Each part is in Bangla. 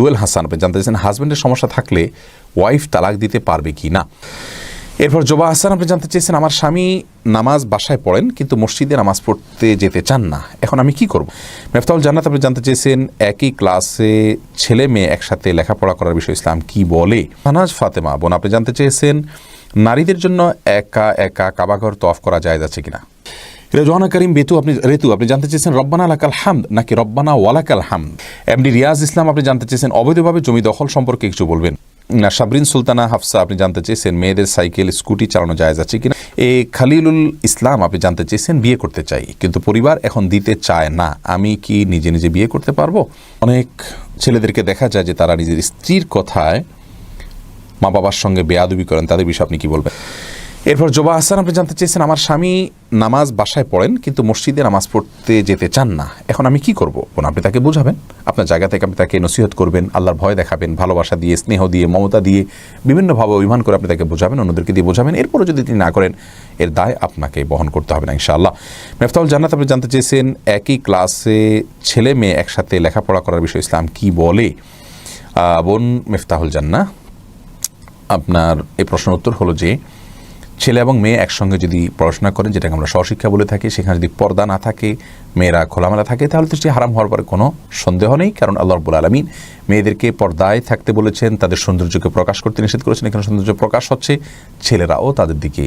জুয়েল হাসান আপনি জানতে চাইছেন হাজব্যান্ডের সমস্যা থাকলে ওয়াইফ তালাক দিতে পারবে কি না? এরপর জোবা হাসান, আপনি জানতে চেয়েছেন, আমার স্বামী নামাজ বাসায় পড়েন, কিন্তু মসজিদে নামাজ পড়তে যেতে চান না। এখন আমি কি করব? মেফতাউল জান্নাত, আপনি জানতে চেয়েছেন, একই ক্লাসে ছেলে মেয়ে একসাথে লেখাপড়া করার বিষয় ইসলাম কি বলে? সানাজ ফাতেমা, বোন, আপনি জানতে চেয়েছেন, নারীদের জন্য একা একা কাবাঘর তফ করা যায় যাচ্ছে কিনা? রেজওয়ানা করিম বেতু, আপনি রেতু, আপনি জানতে চেয়েছেন রব্বানা লাকাল হামদ নাকি রব্বানা ওয়ালাকাল হামদ? এমডি রিয়াজ ইসলাম, আপনি জানতে চেয়েছেন অবৈধভাবে জমি দখল সম্পর্কে কিছু বলবেন। না, সাবরিন সুলতানা হাফসা, আপনি জানতে চেয়েছেন মেয়েদের সাইকেল, স্কুটি চালানো যায় যাচ্ছে কিনা? এ খালিলুল ইসলাম, আপনি জানতে চেয়েছেন বিয়ে করতে চাই, কিন্তু পরিবার এখন দিতে চায় না। আমি কি নিজে নিজে বিয়ে করতে পারব? অনেক ছেলেদেরকে দেখা যায় যে তারা নিজের স্ত্রীর কথায় মা বাবার সঙ্গে বেয়াদবি করেন, তাদের বিষয়ে আপনি কি বলবেন? এরপর জোবা হাসান, আপনি জানতে চেয়েছেন আমার স্বামী নামাজ বাসায় পড়েন, কিন্তু মসজিদে নামাজ পড়তে যেতে চান না। এখন আমি কি করব? বোন, আপনি তাকে বোঝাবেন। আপনার জায়গা থেকে আপনি তাকে নসিহত করবেন, আল্লাহর ভয় দেখাবেন, ভালোবাসা দিয়ে, স্নেহ দিয়ে, মমতা দিয়ে, বিভিন্নভাবে অভিমান করে আপনি তাকে বোঝাবেন, অন্যদেরকে দিয়ে বোঝাবেন। এরপরও যদি তিনি না করেন, এর দায় আপনাকে বহন করতে হবে না, ইনশাআল্লাহ। মেফতাউল জান্নাত, আপনি জানতে চেয়েছেন একই ক্লাসে ছেলে মেয়ে একসাথে লেখাপড়া করার বিষয়ে ইসলাম কি বলে? বোন, মেফতাহুল জান্না আপনার এই প্রশ্নের উত্তর হলো যে ছেলে এবং মেয়ে একসঙ্গে যদি পড়াশোনা করেন, যেটাকে আমরা স্বশিক্ষা বলে থাকি, সেখানে যদি পর্দা না থাকে, মেয়েরা খোলামেলা থাকে, তাহলে তো সেটি হারাম হওয়ার পরে কোনো সন্দেহ নেই, কারণ আল্লাহ রব্বুল আলমিন মেয়েদেরকে পর্দায় থাকতে বলেছেন, তাদের সৌন্দর্যকে প্রকাশ করতে নিষেধ করেছেন, এখানে সৌন্দর্য প্রকাশ হচ্ছে, ছেলেরাও তাদের দিকে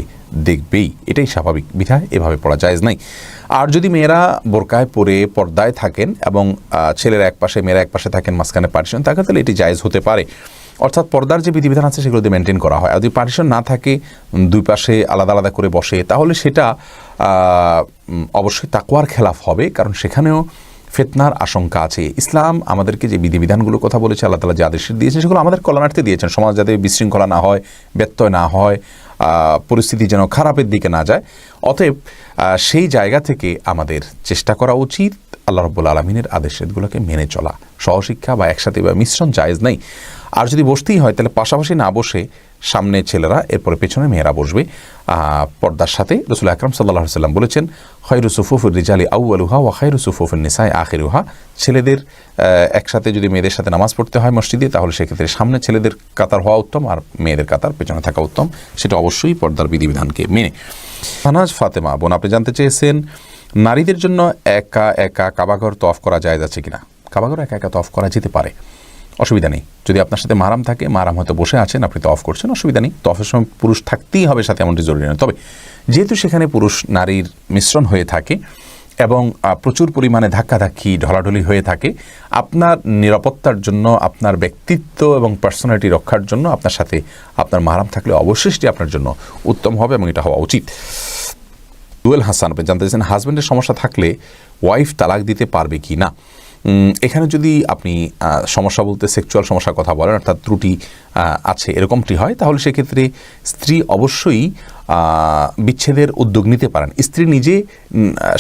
দেখবেই। এটাই স্বাভাবিক বিধায়, এভাবে পড়া জায়েজ নাই। আর যদি মেয়েরা বোরকায় পরে পর্দায় থাকেন এবং ছেলেরা এক পাশে মেয়েরা এক পাশে থাকেন, মাঝখানে পার্টিশন থাকে তাহলে এটি জায়েজ হতে পারে। অর্থাৎ পর্দার যে বিধিবিধান আছে সেগুলো দিয়ে মেনটেন করা হয়। আর যদি পার্টিশন না থাকে, দুই পাশে আলাদা আলাদা করে বসে, তাহলে সেটা অবশ্যই তাকওয়ার খেলাফ হবে, কারণ সেখানেও ফেতনার আশঙ্কা আছে। ইসলাম আমাদেরকে যে বিধিবিধানগুলো কথা বলেছে, আল্লাহ তালা যে আদেশ দিয়েছেন, সেগুলো আমাদের কল্যাণার্থে দিয়েছেন। সমাজ যাতে বিশৃঙ্খলা না হয়, ব্যত্যয় না হয় পরিস্থিতি যেন খারাপের দিকে না যায়। অতএব সেই জায়গা থেকে আমাদের চেষ্টা করা উচিত, আল্লাহ রব্বুল আলমিনের আদেশগুলোকে মেনে চলা। সহশিক্ষা বা একসাথে বা মিশ্রণ জায়েজ নেই। আর যদি বসতেই হয়, তাহলে পাশাপাশি না বসে সামনে ছেলেরা, এরপরে পেছনে মেয়েরা বসবে। পর্দার সাথে রসুল আকরম সাল্লাহ সাল্লাম বলেছেন খৈরু সুফুফুর রিজালি আউ আলুহা ওয়া খৈরু সুফুফুর নিসাই আখিরুহা। ছেলেদের একসাথে যদি মেয়েদের সাথে নামাজ পড়তে হয় মসজিদে, তাহলে সেক্ষেত্রে সামনে ছেলেদের কাতার হওয়া উত্তম আর মেয়েদের কাতার পেছনে থাকা উত্তম। সেটা অবশ্যই পর্দার বিধিবিধানকে মেনে। ফানাজ ফাতেমা, বোন, আপনি জানতে চেয়েছেন, নারীদের জন্য একা একা কাবাঘর তফ করা যায় যাচ্ছে কিনা? কাবাঘর একা একা তফ করা যেতে পারে। অসুবিধা নেই। যদি আপনার সাথে মারাম থাকে, মারাম হয়তো বসে আছেন, আপনি তো অফ করছেন, অসুবিধা নেই। তফের সময় পুরুষ থাকতেই হবে সাথে এমনটি জরুরি নয়। তবে যেহেতু সেখানে পুরুষ নারীর মিশ্রণ হয়ে থাকে এবং প্রচুর পরিমাণে ধাক্কাধাক্কি, ঢলাঢলি হয়ে থাকে, আপনার নিরাপত্তার জন্য, আপনার ব্যক্তিত্ব এবং পার্সোনালিটি রক্ষার জন্য, আপনার সাথে আপনার মারাম থাকলে অবশ্যই আপনার জন্য উত্তম হবে এবং এটা হওয়া উচিত। জুয়েল হাসান, আপনি জানতে চাইছেন হাজব্যান্ডের সমস্যা থাকলে ওয়াইফ তালাক দিতে পারবে কি না? এখানে যদি আপনি সমস্যা বলতে সেক্সুয়াল সমস্যার কথা বলেন, অর্থাৎ ত্রুটি আছে, এরকমটি হয়, তাহলে সেক্ষেত্রে স্ত্রী অবশ্যই বিচ্ছেদের উদ্যোগ নিতে পারেন। স্ত্রী নিজে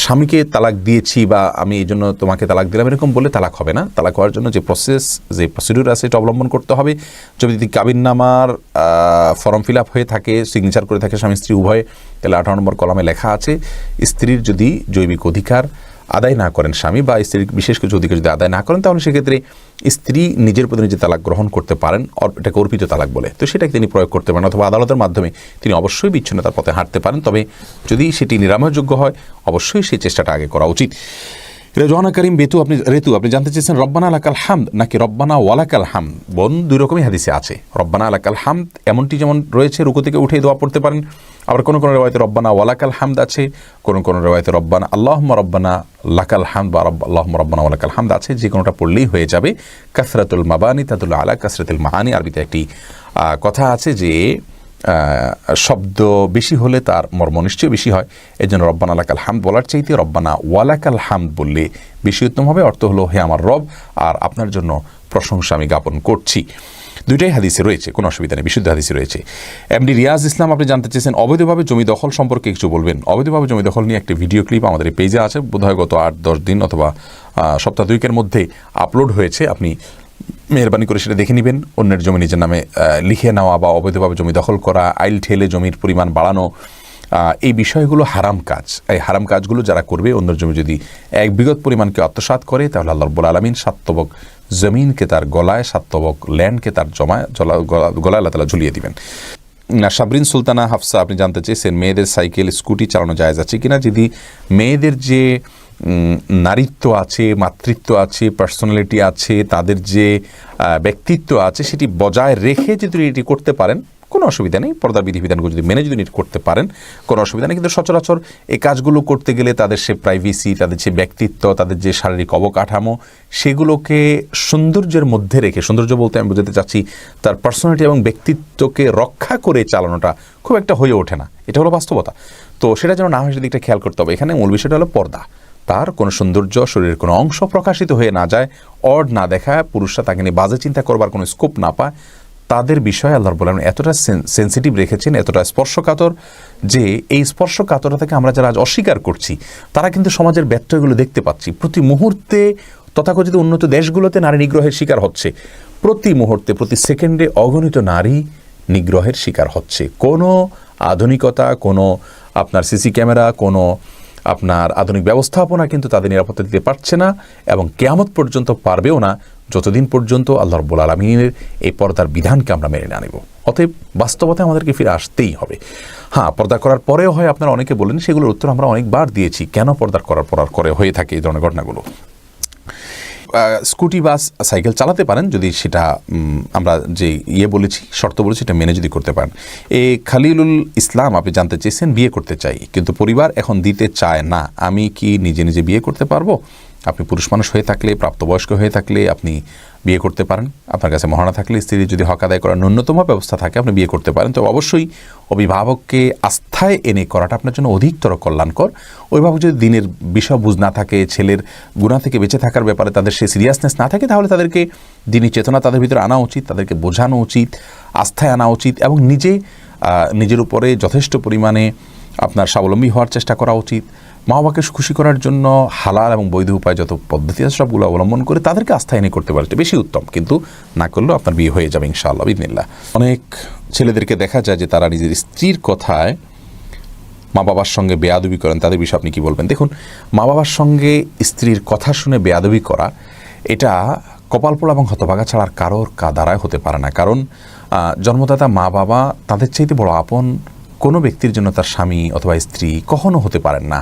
স্বামীকে তালাক দিয়েছি বা আমি এই জন্য তোমাকে তালাক দিলাম, এরকম বলে তালাক হবে না। তালাক হওয়ার জন্য যে প্রসেস যে প্রসিডিউর আছে, এটা অবলম্বন করতে হবে। যদি কাবিননামার ফর্ম ফিল আপ হয়ে থাকে সিগনেচার করে থাকে স্বামী স্ত্রী উভয়ে, তাহলে আঠারো নম্বর কলামে লেখা আছে, স্ত্রীর যদি জৈবিক অধিকার আদায় না করেন স্বামী বা স্ত্রীর বিশেষ কিছু অধিকার যদি আদায় না করেন, তাহলে সেক্ষেত্রে স্ত্রী নিজের প্রতি নিজে তালাক গ্রহণ করতে পারেন এটাকে অর্পিত তালাক বলে। তো সেটাকে তিনি প্রয়োগ করতে পারেন অথবা আদালতের মাধ্যমে তিনি অবশ্যই বিচ্ছিন্নতার পথে হাঁটতে পারেন। তবে যদি সেটি নিরাময়যোগ্য হয়, অবশ্যই সেই চেষ্টাটা আগে করা উচিত। রেজওয়ানা করিম, বেতু, আপনি, রেতু, আপনি জানতে চেয়েছেন, রব্বানা আলাকাল হামদ নাকি রব্বানা ওয়ালাকাল হাম বোন, দুই রকমই হাদিসে আছে। রব্বানা আলাকাল হামদ এমনটি যেমন রয়েছে, রুকু থেকে উঠে দোয়া পড়তে পারেন। আবার কোনো কোনো রেওয়ায়তে রব্বানা ওয়ালাকাল হামদ আছে, কোনো কোনো রেওয়ায়তে রব্বানা আল্লাহম্মা রব্বানা লাকাল হামদ বা রব্বা আল্লাহম্মা রব্বানা ওয়ালাকাল হামদ আছে, যে কোনোটা পড়লেই হয়ে যাবে। কাসরাতুল মাবানি তাতুল আলা কাসরাতুল মাহানি। আরবিতে একটি কথা আছে যে শব্দ বেশি হলে তার মর্ম নিশ্চয়ই বেশি হয়। এই জন্য রব্বানা লাকাল হামদ বলার চাইতে রব্বানা ওয়ালাকাল হামদ বললে বেশি উত্তম হবে। অর্থ হলো, হে আমার রব, আর আপনার জন্য প্রশংসা আমি জ্ঞাপন করছি। দুইটাই হাদিসে রয়েছে, কোনো অসুবিধা নেই, বিশুদ্ধ হাদিসে রয়েছে। এমডি রিয়াজ ইসলাম, আপনি জানতে চেয়েছেন, অবৈধভাবে জমি দখল সম্পর্কে কিছু বলবেন? অবৈধভাবে জমি দখল নিয়ে একটি ভিডিও ক্লিপ আমাদের এই পেজে আছে, বোধহয় গত আট, দশ দিন অথবা সপ্তাহ দুইকের মধ্যে আপলোড হয়েছে, আপনি মেহরবানি করে সেটা দেখে নেবেন। অন্যের জমি নিজের নামে লিখে নেওয়া বা অবৈধভাবে জমি দখল করা, আইল ঠেলে জমির পরিমাণ বাড়ানো এই বিষয়গুলো হারাম কাজ। এই হারাম কাজগুলো যারা করবে, অন্যের জমি যদি এক বিগত পরিমাণকে আত্মসাৎ করে, তাহলে আল্লাহ রব্বুল আলমিন সাত্তবক জমিনকে তার গলায় সাত্তবক ল্যান্ডকে তার জমায় গলায় আল্লাহ তালা ঝুলিয়ে দিবেন। না, সাবরিন সুলতানা, হাফসা, আপনি জানতে চেয়েছেন মেয়েদের সাইকেল, স্কুটি চালানো যায় যাচ্ছে কিনা? যদি মেয়েদের যে নারীত্ব আছে, মাতৃত্ব আছে পার্সোনালিটি আছে, তাদের যে ব্যক্তিত্ব আছে, সেটি বজায় রেখে যদি এটি করতে পারেন কোনো অসুবিধা নেই। পর্দার বিধিবিধানগুলো যদি মেনে যদি করতে পারেন, কোনো অসুবিধা নেই। কিন্তু সচরাচর এই কাজগুলো করতে গেলে তাদের সে প্রাইভেসি তাদের যে ব্যক্তিত্ব, তাদের যে শারীরিক অবকাঠামো, সেগুলোকে সৌন্দর্যের মধ্যে রেখে, সৌন্দর্য বলতে আমি বোঝাতে চাচ্ছি তার পার্সোনালিটি এবং ব্যক্তিত্বকে রক্ষা করে চালানোটা খুব একটা হয়ে ওঠে না। এটা হলো বাস্তবতা। তো সেটা যেন না হয় সেদিকটা খেয়াল করতে হবে। এখানে মূল বিষয়টা হলো পর্দা। তার কোনো সৌন্দর্য শরীরের কোনো অংশ প্রকাশিত হয়ে না যায়, অড না দেখায়, পুরুষরা তাকে নিয়ে বাজে চিন্তা করবার কোনো স্কোপ না পায়। তাদের বিষয়ে আল্লাহর বলেন এতটা সেন্সিটিভ রেখেছেন, এতটা স্পর্শকাতর যে এই স্পর্শকাতরতা থেকে আমরা যারা আজ অস্বীকার করছি, তারা কিন্তু সমাজের ব্যত্যয়গুলো দেখতে পাচ্ছি। প্রতি মুহূর্তে তথাকথিত উন্নত দেশগুলোতে নারী নিগ্রহের শিকার হচ্ছে। প্রতি মুহূর্তে, প্রতি সেকেন্ডে অগণিত নারী নিগ্রহের শিকার হচ্ছে। কোনো আধুনিকতা, কোনো আপনার সিসি ক্যামেরা, কোনো আপনার আধুনিক ব্যবস্থাপনা কিন্তু তাদের নিরাপত্তা দিতে পারছে না এবং কেয়ামত পর্যন্ত পারবেও না। যতদিন পর্যন্ত আল্লাহ রব্বুল আলমিনের এই পর্দার বিধানকে আমরা মেনে না নেব। অতএব বাস্তবতায় আমাদেরকে ফিরে আসতেই হবে। হ্যাঁ পর্দা করার পরেও হয় আপনারা অনেকে বলেন, সেগুলোর উত্তর আমরা অনেকবার দিয়েছি। কেন পর্দা করার পর করে হয়ে থাকে এই ধরনের ঘটনাগুলো? স্কুটি, বাস, সাইকেল চালাতে পারেন যদি সেটা আমরা যে ইয়ে বলেছি, শর্ত বলেছি, সেটা মেনে যদি করতে পারেন। এ খালিলুল ইসলাম, আপনি জানতে চেয়েছেন, বিয়ে করতে চাই। কিন্তু পরিবার এখন দিতে চায় না। আমি কি নিজে নিজে বিয়ে করতে পারব? আপনি পুরুষ মানুষ হয়ে থাকলে, প্রাপ্তবয়স্ক হয়ে থাকলে আপনি বিয়ে করতে পারেন। আপনার কাছে মহানা থাকলে স্ত্রীর যদি হক আদায় করার ন্যূনতম ব্যবস্থা থাকে, আপনি বিয়ে করতে পারেন। তো অবশ্যই অভিভাবককে আস্থায় এনে করাটা আপনার জন্য অধিকতর কল্যাণকর। অভিভাবক যদি দিনের বিষয় বুঝ না থাকে, ছেলের গুণা থেকে বেঁচে থাকার ব্যাপারে তাদের সে সিরিয়াসনেস না থাকে, তাহলে তাদেরকে দিনী চেতনা তাদের ভিতরে আনা উচিত, তাদেরকে বোঝানো উচিত, আস্থায় আনা উচিত এবং নিজে নিজের উপরে যথেষ্ট পরিমাণে আপনার স্বাবলম্বী হওয়ার চেষ্টা করা উচিত। মা বাবাকে খুশি করার জন্য হালাল এবং বৈধ উপায় যত পদ্ধতি আছে সবগুলো অবলম্বন করে তাদেরকে আস্থা এনে করতে পারে বেশি উত্তম। কিন্তু না করলেও আপনার বিয়ে হয়ে যাবে ইনশাআল্লাহ বিদিনিল্লাহ অনেক ছেলেদেরকে দেখা যায় যে তারা নিজের স্ত্রীর কথায় মা বাবার সঙ্গে বেয়াদবি করেন। তাদের বিষয়ে আপনি কি বলবেন? দেখুন, মা বাবার সঙ্গে স্ত্রীর কথা শুনে বেয়াদবি করা, এটা কপাল পোড়া এবং হতভাগা ছাড়ার কারোর কা দ্বারায় হতে পারে না। কারণ জন্মদাতা মা বাবা তাদের চাইতে বড় আপন কোনো ব্যক্তির জন্য তার স্বামী অথবা স্ত্রী কখনো হতে পারেন না।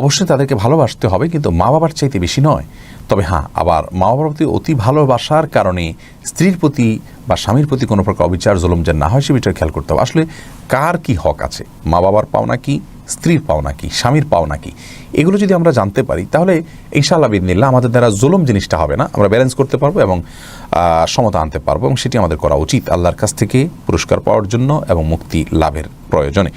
অবশ্যই তাদেরকে ভালোবাসতে হবে, কিন্তু মা বাবার চাইতে বেশি নয়। তবে হ্যাঁ আবার মা বাবার প্রতি অতি ভালোবাসার কারণে স্ত্রীর প্রতি বা স্বামীর প্রতি কোনো প্রকার অবিচার, জলম যেন না হয়, সে বিষয়ে খেয়াল করতে হবে। আসলে কার কি হক আছে? মা বাবার পাওনা কি? স্ত্রীর পাওনা কি স্বামীর পাওনা কি এগুলো যদি আমরা জানতে পারি, তাহলে ইনশাআল্লাহ নিল্লা আমাদের দ্বারা জুলুম জিনিসটা হবে না। আমরা ব্যালেন্স করতে পারব এবং সমতা আনতে পারব এবং সেটি আমাদের করা উচিত আল্লাহর কাছ থেকে পুরস্কার পাওয়ার জন্য এবং মুক্তি লাভের প্রয়োজনে।